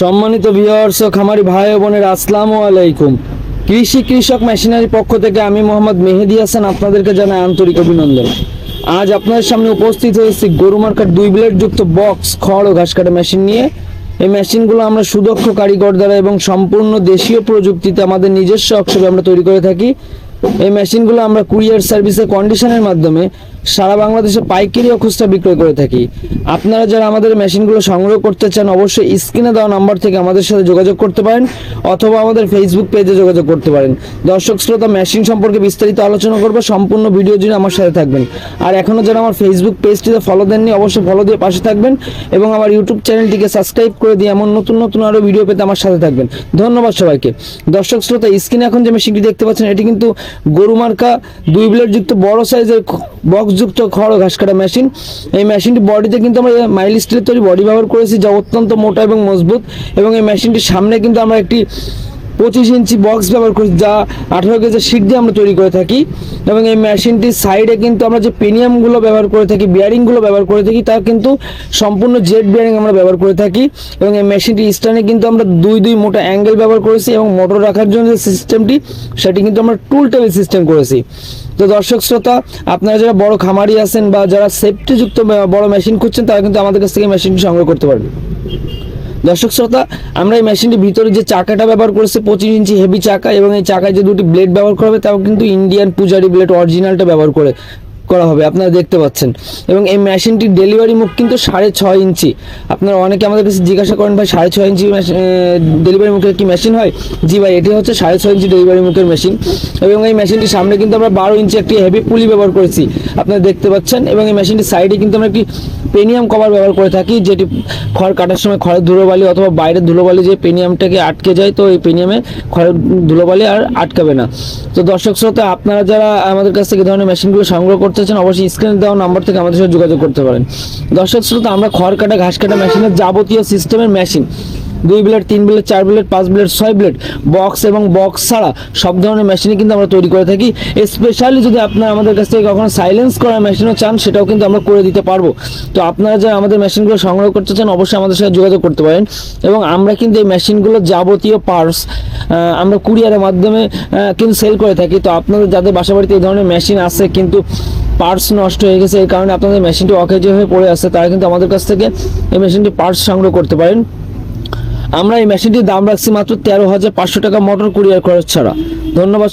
সম্মানিত ভিউয়ার্স ও খামারি ভাই বোনের, আসসালামু আলাইকুম। কৃষি কৃষক মেশিনারি পক্ষ থেকে আমি মোহাম্মদ মেহেদি হাসান আপনাদেরকে জানাই আন্তরিক অভিনন্দন। আজ আপনাদের সামনে উপস্থিত হয়েছি গরু মার্কার দুই ব্লেড যুক্ত বক্স খড় ও ঘাস কাটা মেশিন নিয়ে। এই মেশিনগুলো আমরা সুদক্ষ কারিগর দ্বারা এবং সম্পূর্ণ দেশীয় প্রযুক্তিতে আমাদের নিজস্ব অক্ষরে আমরা তৈরি করে থাকি। এই মেশিনগুলো আমরা কুরিয়ার সার্ভিসের কন্ডিশনের মাধ্যমে সারা বাংলাদেশে পাইকারি ও খুচরা বিক্রয় করে থাকি। আপনারা যারা আমাদের মেশিনগুলো সংগ্রহ করতে চান, অবশ্যই স্ক্রিনে দেওয়া নাম্বার থেকে আমাদের সাথে যোগাযোগ করতে পারেন অথবা আমাদের ফেসবুক পেজে যোগাযোগ করতে পারেন। দর্শক, শ্রোতা মেশিন সম্পর্কে বিস্তারিত আলোচনা করব, সম্পূর্ণ ভিডিও জুড়ে আমার সাথে থাকবেন। আর এখনও যারা আমার ফেসবুক পেজটিতে ফলো দেননি, অবশ্যই ফলো দিয়ে পাশে থাকবেন এবং আমার ইউটিউব চ্যানেলটিকে সাবস্ক্রাইব করে দিয়ে এমন নতুন নতুন আরও ভিডিও পেতে আমার সাথে থাকবেন। ধন্যবাদ সবাইকে। দর্শক, শ্রোতা স্ক্রিনে এখন যে মেশিনটি দেখতে পাচ্ছেন, এটি কিন্তু গরু মার্কা দুই ব্লেড যুক্ত বড় সাইজের বক্স যুক্ত খড় ঘাস কাটা মেশিন এই মেশিনটি বডিতে কিন্তু আমরা মাইল স্টিলের তৈরি বডি ব্যবহার করেছি, যা অত্যন্ত মোটা এবং মজবুত। এবং এই মেশিনটির সামনে কিন্তু আমরা একটি পঁচিশ ইঞ্চি বক্স ব্যবহার করি যা আঠারো কেজি শিট দিয়ে আমরা তৈরি করে থাকি। এবং এই মেশিনটির সাইডে কিন্তু আমরা যে পেনিয়ামগুলো ব্যবহার করে থাকি বিয়ারিংগুলো ব্যবহার করে থাকি, তা কিন্তু সম্পূর্ণ জেড বিয়ারিং আমরা ব্যবহার করে থাকি। এবং এই মেশিনটি স্ট্যান্ডে কিন্তু আমরা দুই দুই মোটা অ্যাঙ্গেল ব্যবহার করেছি এবং মোটর রাখার জন্য যে সিস্টেমটি সেটি কিন্তু আমরা টুল টেবিল সিস্টেম করেছি। তো দর্শক শ্রোতা, আপনারা যারা বড় খামারি আছেন বা যারা সেফটিযুক্ত বড় মেশিন খুঁজছেন, তারা কিন্তু আমাদের কাছ থেকে মেশিনটি সংগ্রহ করতে পারবে। দর্শক শ্রোতা, আমরা এই মেশিনটির ভিতরে যে চাকাটা ব্যবহার করেছে, পঁচিশ ইঞ্চি হেভি চাকা এবং এই চাকায় যে দুটি ব্লেড ব্যবহার করা হবে, তাও কিন্তু ইন্ডিয়ান পূজারি ব্লেড অরিজিনালটা ব্যবহার করে। করা হবে, আপনারা দেখতে পাচ্ছেন। এবং এই মেশিনটির ডেলিভারি মুখ কিন্তু সাড়ে ছয় ইঞ্চি। আপনারা অনেকে আমাদের কাছে জিজ্ঞাসা করেন, ভাই, সাড়ে ছয় ইঞ্চি ডেলিভারি মুখের কি মেশিন হয়? জি, ভাই, এটি হচ্ছে সাড়ে ছয় ইঞ্চি ডেলিভারি মুখের মেশিন এবং এই মেশিনটির সামনে কিন্তু আমরা বারো ইঞ্চি একটি হেভি পুলি ব্যবহার করেছি। আপনারা দেখতে পাচ্ছেন, এবং এই মেশিনটির সাইডে কিন্তু আমরা একটি পেনিয়াম কভার ব্যবহার করে থাকি, যেটি খড় কাটার সময় খড়ের ধুলোবালি অথবা বাইরের ধুলোবালি যে পেনিয়ামটাকে আটকে যায়, তো এই পেনিয়ামে খড়ের ধুলোবালি আর আটকাবে না। তো দর্শক শ্রোতা, আপনারা যারা আমাদের কাছ থেকে ধরনের মেশিনগুলো সংগ্রহ করতে চান, অবশ্যই স্ক্রিনে দেওয়া নাম্বার থেকে আমাদের সাথে যোগাযোগ করতে পারেন। দর্শক শ্রোতা, আমরা খড় কাটা, ঘাস কাটা মেশিনের যাবতীয় সিস্টেমের মেশিন দুই ব্লেড তিন ব্লেড চার ব্লেড পাঁচ ব্লেড ছয় ব্লেড বক্স এবং বক্স ছাড়া সব ধরনের মেশিনই কিন্তু আমরা তৈরি করে থাকি। স্পেশালি যদি আপনারা আমাদের কাছ থেকে কখনো সাইলেন্স করা মেশিনও চান, সেটাও কিন্তু আমরা করে দিতে পারব। তো আপনারা যারা আমাদের মেশিনগুলো সংগ্রহ করতে চান, অবশ্যই আমাদের সাথে যোগাযোগ করতে পারেন। এবং আমরা কিন্তু এই মেশিনগুলো যাবতীয় পার্টস আমরা কুরিয়ারের মাধ্যমে কিন্তু সেল করে থাকি। তো আপনাদের যাদের বাসা বাড়িতে এই ধরনের মেশিন আছে, কিন্তু পার্টস নষ্ট হয়ে গেছে, এই কারণে আপনাদের মেশিনটি অকেজে হয়ে পড়ে আছে, তারা কিন্তু আমাদের কাছ থেকে এই মেশিনটি পার্টস সংগ্রহ করতে পারেন। আমরা এই মেশিনটির দাম রাখছি মাত্র তেরো হাজার পাঁচশো টাকা মোটর কুরিয়ার খরচ ছাড়া। ধন্যবাদ